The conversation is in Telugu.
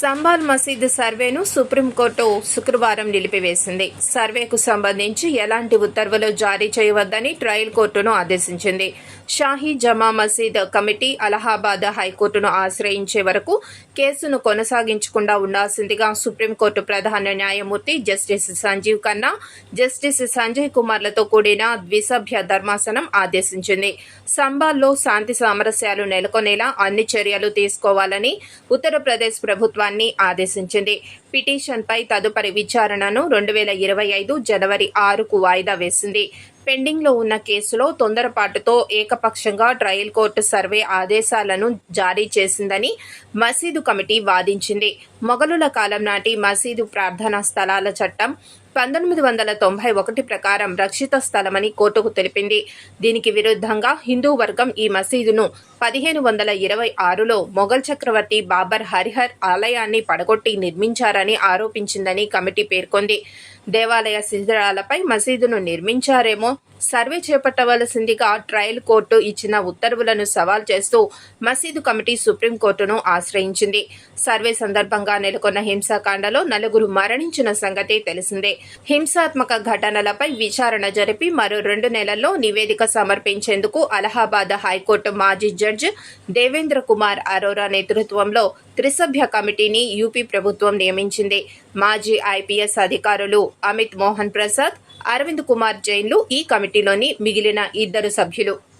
సంబాల్ మసీద్ సర్వేను సుప్రీంకోర్టు శుక్రవారం నిలిపివేసింది. సర్వేకు సంబంధించి ఎలాంటి ఉత్తర్వులు జారీ చేయవద్దని ట్రయల్ కోర్టును ఆదేశించింది. షాహీ జమా మసీద్ కమిటీ అలహాబాద్ హైకోర్టును ఆశ్రయించే వరకు కేసును కొనసాగించకుండా ఉండాల్సిందిగా సుప్రీంకోర్టు ప్రధాన న్యాయమూర్తి జస్టిస్ సంజీవ్ ఖన్నా జస్టిస్ సంజయ్ కుమార్లతో కూడిన ద్విసభ్య ధర్మాసనం ఆదేశించింది. సంబాల్లో శాంతి సామరస్యాలు నెలకొనేలా అన్ని చర్యలు తీసుకోవాలని ఉత్తరప్రదేశ్ ప్రభుత్వాన్ని ఆదేశించింది. పిటిషన్పై తదుపరి విచారణను రెండు వేల ఇరవై ఐదు జనవరి ఆరుకు వాయిదా వేసింది. పెండింగ్లో ఉన్న కేసులో తొందరపాటుతో ఏకపక్షంగా ట్రయల్ కోర్టు సర్వే ఆదేశాలను జారీ చేసిందని మసీదు కమిటీ వాదించింది. మొఘలుల కాలం నాటి మసీదు ప్రార్థనా స్థలాల చట్టం పంతొమ్మిది వందల తొంభై ఒకటి ప్రకారం రక్షిత స్థలమని కోర్టుకు తెలిపింది. దీనికి విరుద్ధంగా హిందూ వర్గం ఈ మసీదును పదిహేను వందల ఇరవై ఆరులో మొఘల్ చక్రవర్తి బాబర్ హరిహర్ ఆలయాన్ని పడగొట్టి నిర్మించారని ఆరోపించిందని కమిటీ పేర్కొంది. దేవాలయ శిథిరాలపై మసీదును నిర్మించారేమో సర్వే చేపట్టవలసిందిగా ట్రయల్ కోర్టు ఇచ్చిన ఉత్తర్వులను సవాల్ చేస్తూ మసీదు కమిటీ సుప్రీంకోర్టును ఆశ్రయించింది. సర్వే సందర్భంగా నెలకొన్న హింసాకాండలో నలుగురు మరణించిన సంగతి తెలిసిందే. హింసాత్మక ఘటనలపై విచారణ జరిపి మరో రెండు నెలల్లో నివేదిక సమర్పించేందుకు అలహాబాద్ హైకోర్టు మాజీ జడ్జ్ దేవేంద్ర కుమార్ అరోరా నేతృత్వంలో త్రిసభ్య కమిటీని యూపీ ప్రభుత్వం నియమించింది. మాజీ ఐపీఎస్ అధికారులు అమిత్ మోహన్ ప్రసాద్ అరవింద్ కుమార్ జైన్లు ఈ కమిటీలోని మిగిలిన ఇద్దరు సభ్యులు.